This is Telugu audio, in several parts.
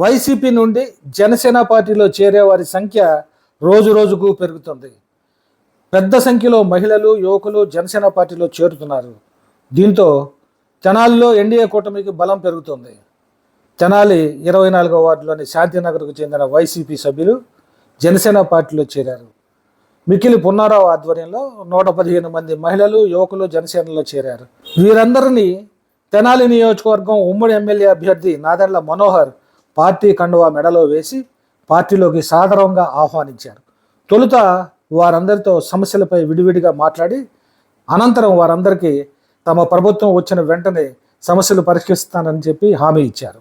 వైసీపీ నుండి జనసేన పార్టీలో చేరే వారి సంఖ్య రోజు రోజుకు పెరుగుతుంది. పెద్ద సంఖ్యలో మహిళలు యువకులు జనసేన పార్టీలో చేరుతున్నారు. దీంతో తెనాలిలో ఎన్డీఏ కూటమికి బలం పెరుగుతుంది. తెనాలి ఇరవై నాలుగో వార్డులోని శాంతినగర్కు చెందిన వైసీపీ సభ్యులు జనసేన పార్టీలో చేరారు. మిక్కిలి పున్నారావు ఆధ్వర్యంలో నూట పదిహేను మంది మహిళలు యువకులు జనసేనలో చేరారు. వీరందరినీ తెనాలి నియోజకవర్గం ఉమ్మడి ఎమ్మెల్యే అభ్యర్థి నాదెండ్ల మనోహర్ పార్టీ కండువా మెడలో వేసి పార్టీలోకి సాదరంగా ఆహ్వానించారు. తొలుత వారందరితో సమస్యలపై విడివిడిగా మాట్లాడి అనంతరం వారందరికీ తమ ప్రభుత్వం వచ్చిన వెంటనే సమస్యలు పరిష్కరిస్తానని చెప్పి హామీ ఇచ్చారు.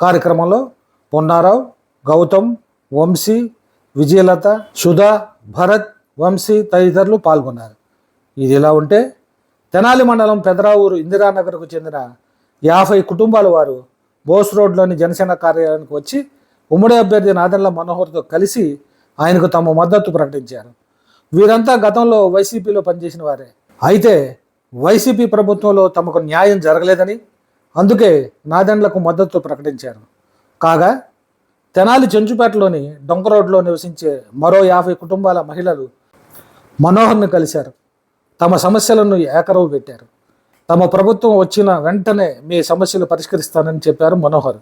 కార్యక్రమంలో పొన్నారావు గౌతమ్ వంశీ విజయలత సుధా భరత్ వంశీ తదితరులు పాల్గొన్నారు. ఇది ఇలా ఉంటే తెనాలి మండలం పెదరావూరు ఇందిరానగర్కు చెందిన యాభై కుటుంబాల వారు బోస్ రోడ్లోని జనసేన కార్యాలయానికి వచ్చి ఉమ్మడి అభ్యర్థి నాదెండ్ల మనోహర్తో కలిసి ఆయనకు తమ మద్దతు ప్రకటించారు. వీరంతా గతంలో వైసీపీలో పనిచేసిన వారే. అయితే వైసీపీ ప్రభుత్వంలో తమకు న్యాయం జరగలేదని అందుకే నాదెండ్లకు మద్దతు ప్రకటించారు. కాగా తెనాలి చెంచుపేటలోని డొంక రోడ్లో నివసించే మరో యాభై కుటుంబాల మహిళలు మనోహర్ని కలిశారు. తమ సమస్యలను ఏకరవు పెట్టారు. తమ ప్రభుత్వం వచ్చిన వెంటనే మీ సమస్యలు పరిష్కరిస్తానని చెప్పారు మనోహర్.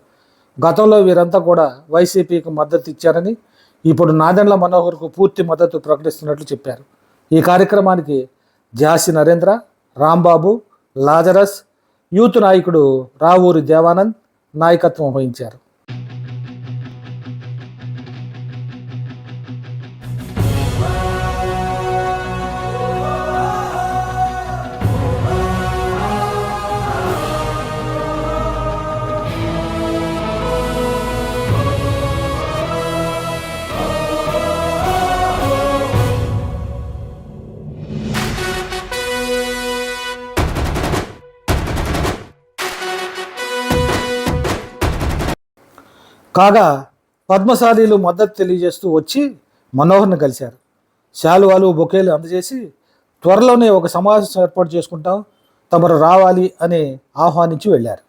గతంలో వీరంతా కూడా వైసీపీకి మద్దతు ఇచ్చారని ఇప్పుడు నాదెండ్ల మనోహర్కు పూర్తి మద్దతు ప్రకటిస్తున్నట్లు చెప్పారు. ఈ కార్యక్రమానికి జాసి నరేంద్ర రాంబాబు లాజరస్ యూత్ నాయకుడు రావూరి దేవానంద్ నాయకత్వం వహించారు. కాగా పద్మశాలీలు మద్దతు తెలియజేస్తూ వచ్చి మనోహర్ని కలిశారు. శాలువాలు బొకేలు అందజేసి త్వరలోనే ఒక సమావేశం ఏర్పాటు చేసుకుంటాం తమరు రావాలి అని ఆహ్వానించి వెళ్ళారు.